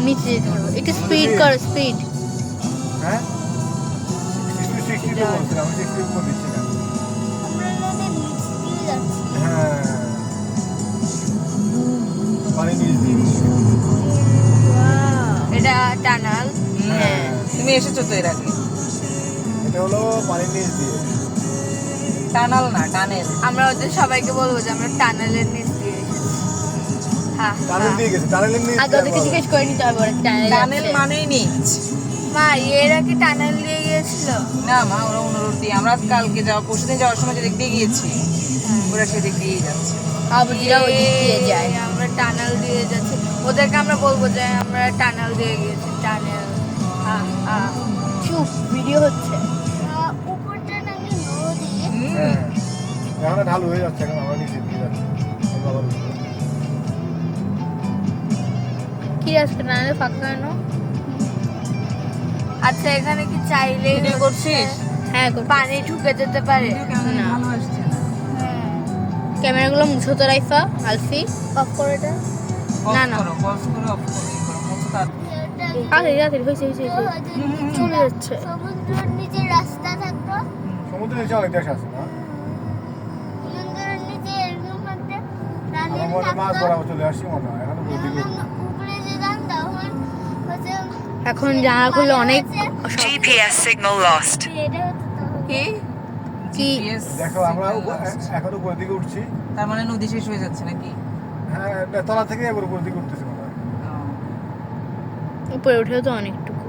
নিচে যেতে পারব একটু স্পিড কর স্পিড হ্যাঁ? হ্যাঁ। এটা টানাল? হ্যাঁ। তুমি এসেছ তো এর আগে। এটা হলো পানি নিচ দিয়ে টানাল না টানেল। আমরা ওদের সবাইকে বলব যে আমরা টানেলের নিচ হ্যাঁ টানেল হ্যাঁ। দিয়ে গেছে আগে ওদেরকে জিজ্ঞেস করে নিতে হবে ওরা টানেল টানেল মানেই নিচ মা এরা কি টানেল দিয়ে গিয়েছিল? না মা ওরা অনুরোধ। দিয়ে আমরা কালকে যাওয়া পরশুদিন যাওয়ার সময় যেদিক দিয়ে গিয়েছি ওরা সেদিক দিয়েই যাচ্ছে। আবুজিরা ওই দিক দিয়ে যায়। আমরা টানেল দিয়ে যাচ্ছি। ওদেরকে আমরা বলব যে আমরা টানেল দিয়ে গিয়েছি টানেল হ্যাঁ হ্যাঁ। চুপ ভিডিও হচ্ছে। উপরটা নাকি নদী। হুম। হ্যাঁ। ঢালু হয়ে যাচ্ছে এখন আমরা নিচে দিয়ে যাচ্ছি। আমরা আবার উঠবো। কি আজকে টানেল ফাঁকা কেন? আচ্ছা এখানে কি হচ্ছে করছিস? হ্যাঁ। পানি ঢুকে যেতে পারে? না। না। ক্যামেরাগুলো মুছো তো রাইফা আলফি। অফ করে এটা না, না। হয়েছে হয়েছে যদি চলে যাচ্ছে। সমুদ্রের নিচে রাস্তা থাকতো। সমুদ্রের নিচে অনেক দেশ আছে না? সমুদ্রের নিচে এরকম একটা হয় মাছ ধরা চলে আসছি মনে হয় এখন যখন আমরা উপরে যেতাম তখন হচ্ছে এখন জানা খুললে অনেক GPS signal lost. এটা হতো তখন। কি কি দেখো আমরা। এখন উপরের দিকে উঠছি। তার মানে নদী শেষ হয়ে যাচ্ছে নাকি? হ্যাঁ তলা থেকে এবার উপরের দিকে উঠতেছি মনে হয়। উপরে উঠেও তো অনেকটুকু।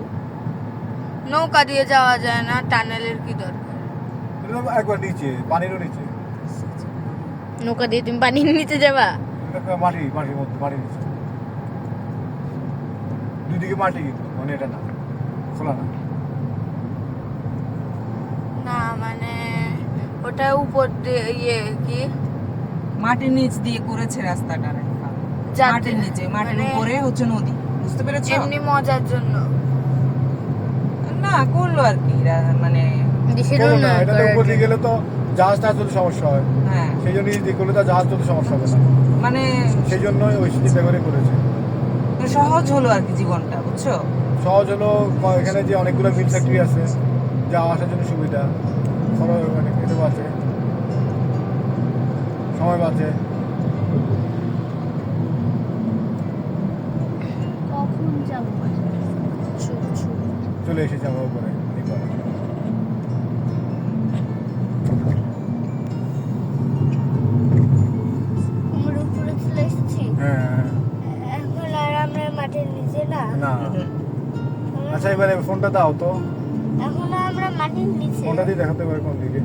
নৌকা দিয়ে যাওয়া যায় না টানেলের কি দরকার? একবার নিচে পানিরও নিচে। নৌকা দিয়ে তুমি পানির নিচে যাবা? মাটি মাটির মধ্যে মাটির নিচে। দুদিকে মাটি কিন্তু মানে এটা না। খোলা না। না মানে ওটা উপর দিয়ে ইয়ে কি? মাটির নিচ দিয়ে করেছে রাস্তাটা মাটির নিচে মাটির মানে উপরে হচ্ছে নদী। বুঝতে পেরেছ? এমনি মজার জন্য। না করল আর কি মানে না এটা তো উপর দিয়ে গেলে তো জাহাজ টাহাজ সমস্যা হয়। হ্যাঁ। সেই জন্য নিচ দিয়ে করলে তো জাহাজ চলতে সমস্যা হবে না। মানে সেই জন্যই ওই চিন্তা করে করেছে। সহজ হলো আর কি জীবনটা বুঝছ? সহজ হলো এখানে যে অনেকগুলো মিল ফ্যাক্টরি আছে যাওয়া আসার জন্য সুবিধা। খরচ মানে এতে বাঁচে। সময় বাঁচে। চলে এসেছি আমরা উপরে না। আচ্ছা এবারে ফোনটা দাও তো। এখন আমরা মাটির নিচে। ফোনটা দিয়ে দেখাতে পারি কোন দিকে।